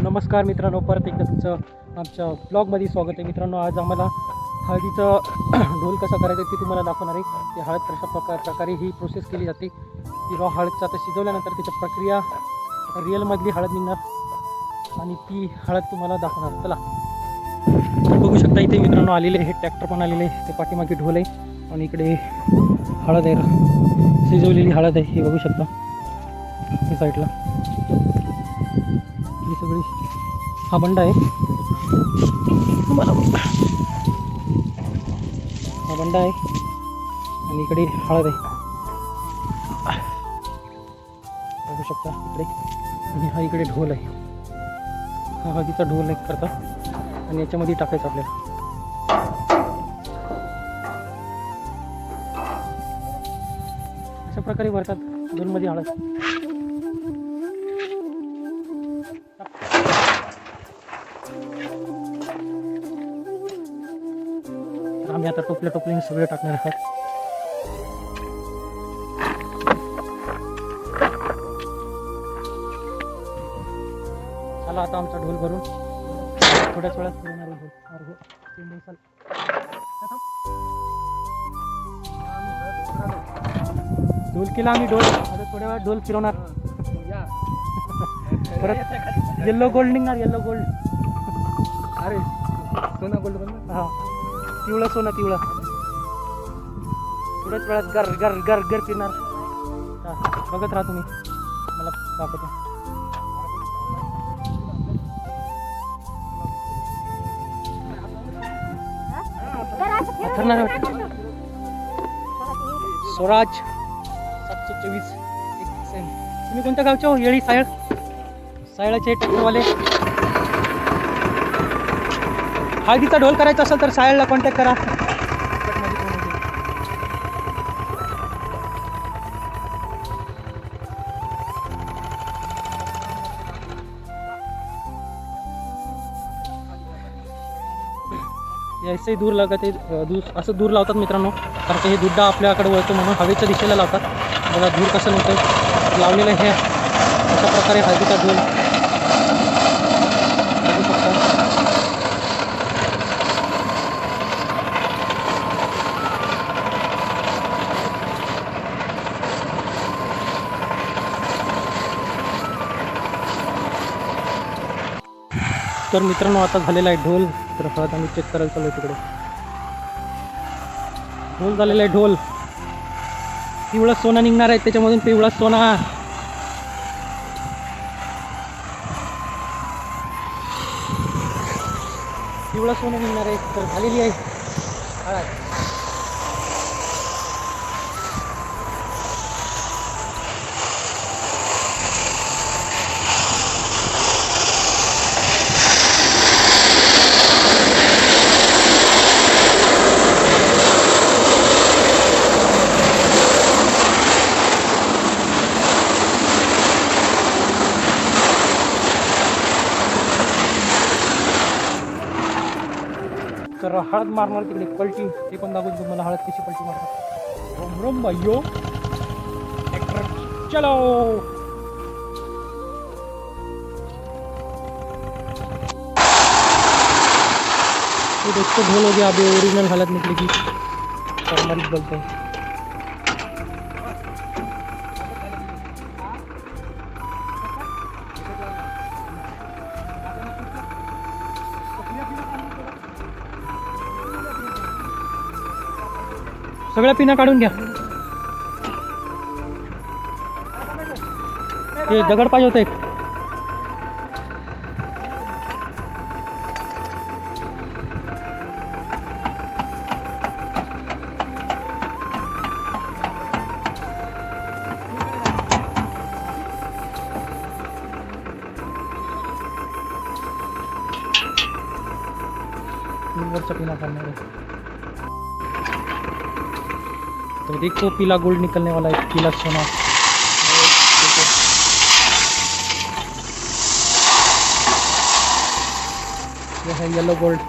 नमस्कार मित्रांनो परत एकदा तुमचं आमच्या ब्लॉगमध्ये स्वागत आहे. मित्रांनो आज आम्हाला हळदीचं ढोल कसा करायचा ते तुम्हाला दाखवणार आहे. की हळद कशा प्रकार प्रकारे ही प्रोसेस केली जाते. ती रॉ हळदचं आता शिजवल्यानंतर त्याच्या प्रक्रिया रिअलमधली हळद निघणार. आणि ती हळद तुम्हाला दाखवणार. चला. बघू शकता इथे मित्रांनो आलेले हे ट्रॅक्टर पण आलेले आहे. ते पाठीमागे ढोल आहे. आणि इकडे हळद आहे. शिजवलेली हळद आहे. हे बघू शकता. साईडला ही सगळी. हा बंड आहे. हा बंड आहे. आणि इकडे हळद आहे. बघू शकता इकडे. आणि हा इकडे ढोल आहे. हा हळदीचा ढोल एक करता. आणि याच्यामध्ये टाकायचं आपल्याला. अशा प्रकारे भरतात. दोनमध्ये हळद. आम्ही आता टोपल्या टोपल्याने सगळे टाकणार आहोत चला आता आमचा ढोल भरून. थोड्याच वेळात फिरणार आहे ढोल अर्ध तीन दिवसाला. ढोल केला आम्ही ढोल. आता थोड्या वेळात ढोल फिरवणार. परत येल्लो गोल्ड निघणार येल्लो गोल्ड अरे सोना गोल्ड हा. पिवळं सोनं पिवळं थोड्याच वेळात गर गर गर गर पिणार. बघत राहा तुम्ही. मला दाखवतो. ठरणार स्वराज सातशे चोवीस एक सेंट तुम्ही कोणत्या गावचे हो? येळी सायळ? सायळाचे ट्रॅक्टरवाले हळदीचा ढोल करायचा असेल तर सायलला कॉन्टॅक्ट करा. यायचंही दूर लागत आहे. दूर असं दूर लावतात मित्रांनो. कारण की हे दुड्डा आपल्याकडे वळतो म्हणून हवेच्या दिशेला लावतात. बघा दूर कसं नव्हतं लावलेलं हे अशा प्रकारे हळदीचा ढोल बघू शकता तर मित्रांनो आता झालेला आहे ढोल. तर हळद आम्ही चेक करायला चालू तिकडे. ढोल झालेला आहे ढोल. पिवळा सोना निघणार आहे त्याच्यामधून पिवळा सोना. पिवळा सोना निघणार आहे तर झालेली आहे. हळद. तर हळद मारणार तिकडे पलटी. ते पण दाखवून तुम्हाला हळद कशी पलटी मारतात. रोम रोम भाईयो. ट्रॅक्टर चलो. दोस्तों ढोल हो गया अभी ओरिजिनल हालत निकलेगी. पारंपरिक बोलते हैं. सगळ्या पिना काढून घ्या. हे दगड पाहिजे होते एक. वरचा पिना काढणार आहे. तो देखो पीला गोल्ड निकलने वाला है पीला सोना। ये है येलो गोल्ड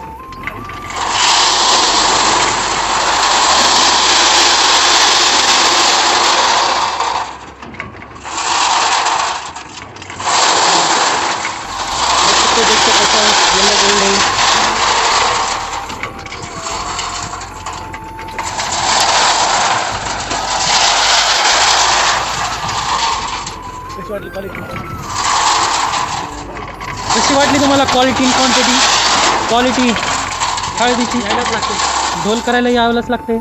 बघू शकतो कसं yellow gold आहे कशी वाटली तुम्हाला क्वालिटी क्वांटिटी क्वालिटी हळदीची. ढोल करायला यावंच लागते.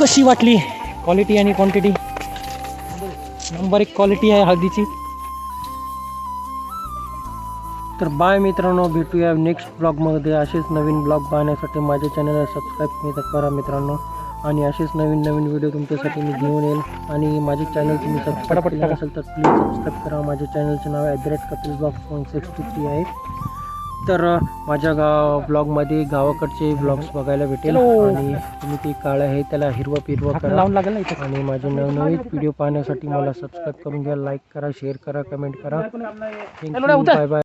कशी वाटली? क्वालिटी आणि क्वांटिटी नंबर एक क्वालिटी आहे हळदीची. तर बाय मित्रांनो भेटूया नेक्स्ट ब्लॉगमध्ये असेच नवीन ब्लॉग पाहण्यासाठी माझ्या चॅनलला सबस्क्राईब करा मित्रांनो. आणि असेच नवीन नवीन व्हिडिओ तुमच्यासाठी मी घेऊन येईल. आणि माझे चॅनल तुम्ही सबस्क्राईब केलं असेल तर प्लीज सबस्क्राईब करा. माझ्या चॅनलचं नाव at the rate Kapil blog one six fifty आहे. तर माझ्या गाव ब्लॉगमध्ये गावाकडचे ब्लॉग्स बघायला भेटेल. आणि तुम्ही ते काळं आहे त्याला हिरवं पिरवं करा. लावून लागेल आणि माझे नवनवीन व्हिडिओ पाहण्यासाठी मला सबस्क्राईब करून घ्या लाईक करा शेअर करा कमेंट करा. Thank you bye bye